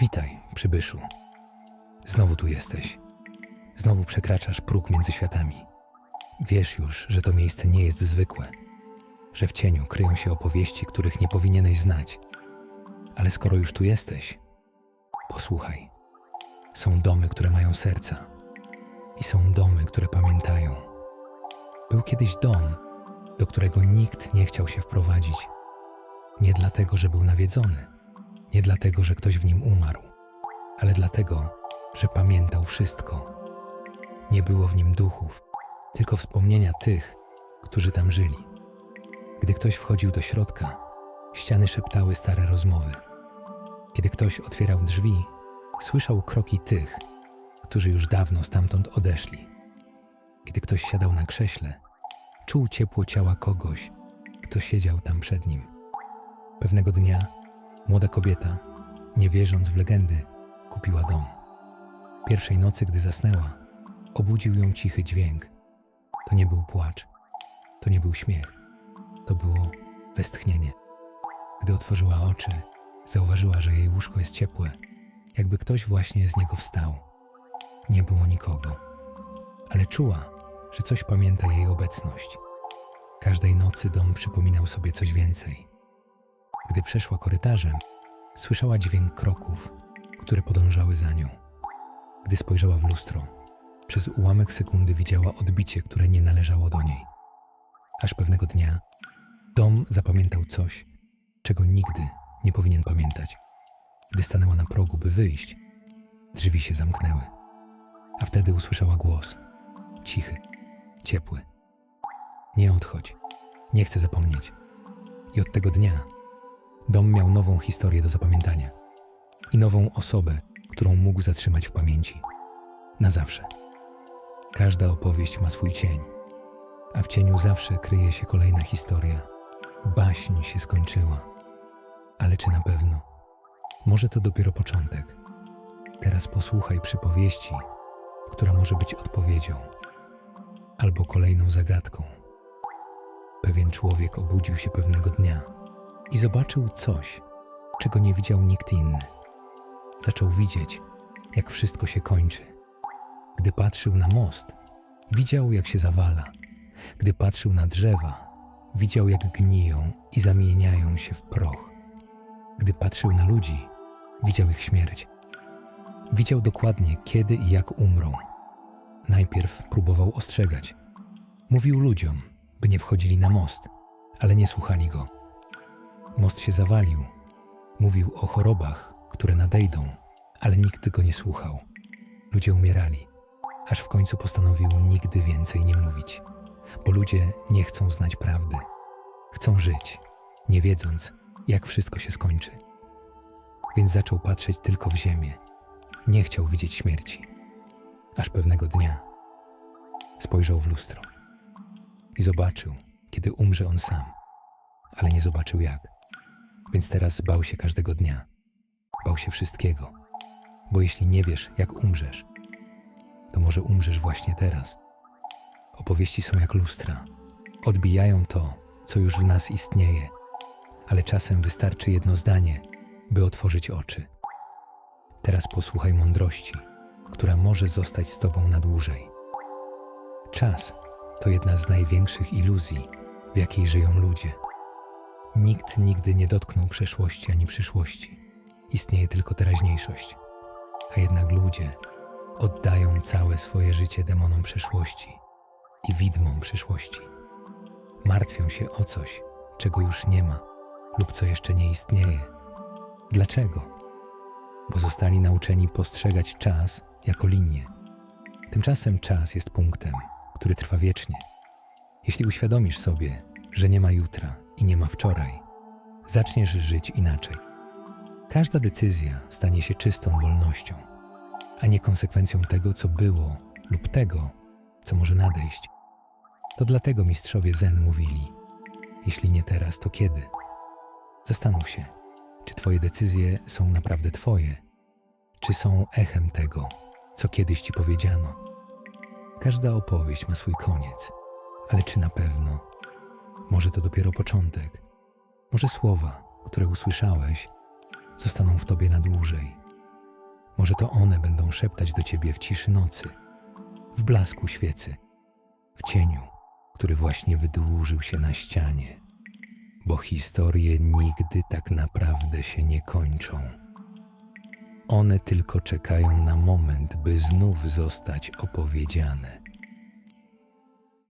Witaj, przybyszu. Znowu tu jesteś. Znowu przekraczasz próg między światami. Wiesz już, że to miejsce nie jest zwykłe, że w cieniu kryją się opowieści, których nie powinieneś znać. Ale skoro już tu jesteś, posłuchaj. Są domy, które mają serca, i są domy, które pamiętają. Był kiedyś dom, do którego nikt nie chciał się wprowadzić. Nie dlatego, że był nawiedzony, nie dlatego, że ktoś w nim umarł, ale dlatego, że pamiętał wszystko. Nie było w nim duchów, tylko wspomnienia tych, którzy tam żyli. Gdy ktoś wchodził do środka, ściany szeptały stare rozmowy. Kiedy ktoś otwierał drzwi, słyszał kroki tych, którzy już dawno stamtąd odeszli. Kiedy ktoś siadał na krześle, czuł ciepło ciała kogoś, kto siedział tam przed nim. Pewnego dnia młoda kobieta, nie wierząc w legendy, kupiła dom. Pierwszej nocy, gdy zasnęła, obudził ją cichy dźwięk. To nie był płacz, to nie był śmiech, to było westchnienie. Gdy otworzyła oczy, zauważyła, że jej łóżko jest ciepłe, jakby ktoś właśnie z niego wstał. Nie było nikogo, ale czuła, że coś pamięta jej obecność. Każdej nocy dom przypominał sobie coś więcej. Gdy przeszła korytarzem, słyszała dźwięk kroków, które podążały za nią. Gdy spojrzała w lustro, przez ułamek sekundy widziała odbicie, które nie należało do niej. Aż pewnego dnia dom zapamiętał coś, czego nigdy nie powinien pamiętać. Gdy stanęła na progu, by wyjść, drzwi się zamknęły, a wtedy usłyszała głos cichy, ciepły. Nie odchodź, nie chcę zapomnieć. I od tego dnia dom miał nową historię do zapamiętania i nową osobę, którą mógł zatrzymać w pamięci. Na zawsze. Każda opowieść ma swój cień, a w cieniu zawsze kryje się kolejna historia. Baśń się skończyła, ale czy na pewno? Może to dopiero początek. Teraz posłuchaj przypowieści, która może być odpowiedzią albo kolejną zagadką. Pewien człowiek obudził się pewnego dnia i zobaczył coś, czego nie widział nikt inny. Zaczął widzieć, jak wszystko się kończy. Gdy patrzył na most, widział, jak się zawala. Gdy patrzył na drzewa, widział, jak gniją i zamieniają się w proch. Gdy patrzył na ludzi, widział ich śmierć. Widział dokładnie, kiedy i jak umrą. Najpierw próbował ostrzegać. Mówił ludziom, by nie wchodzili na most, ale nie słuchali go. Most się zawalił. Mówił o chorobach, które nadejdą, ale nikt go nie słuchał. Ludzie umierali, aż w końcu postanowił nigdy więcej nie mówić, bo ludzie nie chcą znać prawdy. Chcą żyć, nie wiedząc, jak wszystko się skończy. Więc zaczął patrzeć tylko w ziemię. Nie chciał widzieć śmierci. Aż pewnego dnia spojrzał w lustro i zobaczył, kiedy umrze on sam, ale nie zobaczył jak. Więc teraz bał się każdego dnia. Bał się wszystkiego, bo jeśli nie wiesz, jak umrzesz, to może umrzesz właśnie teraz. Opowieści są jak lustra. Odbijają to, co już w nas istnieje, ale czasem wystarczy jedno zdanie, by otworzyć oczy. Teraz posłuchaj mądrości, która może zostać z Tobą na dłużej. Czas to jedna z największych iluzji, w jakiej żyją ludzie. Nikt nigdy nie dotknął przeszłości ani przyszłości. Istnieje tylko teraźniejszość. A jednak ludzie oddają całe swoje życie demonom przeszłości i widmom przyszłości. Martwią się o coś, czego już nie ma lub co jeszcze nie istnieje. Dlaczego? Bo zostali nauczeni postrzegać czas jako linię. Tymczasem czas jest punktem, który trwa wiecznie. Jeśli uświadomisz sobie, że nie ma jutra i nie ma wczoraj, zaczniesz żyć inaczej. Każda decyzja stanie się czystą wolnością, a nie konsekwencją tego, co było lub tego, co może nadejść. To dlatego mistrzowie Zen mówili: Jeśli nie teraz, to kiedy? Zastanów się, czy Twoje decyzje są naprawdę Twoje, czy są echem tego, co kiedyś Ci powiedziano. Każda opowieść ma swój koniec, ale czy na pewno? Może to dopiero początek. Może słowa, które usłyszałeś, zostaną w Tobie na dłużej. Może to one będą szeptać do ciebie w ciszy nocy, w blasku świecy, w cieniu, który właśnie wydłużył się na ścianie, bo historie nigdy tak naprawdę się nie kończą. One tylko czekają na moment, by znów zostać opowiedziane.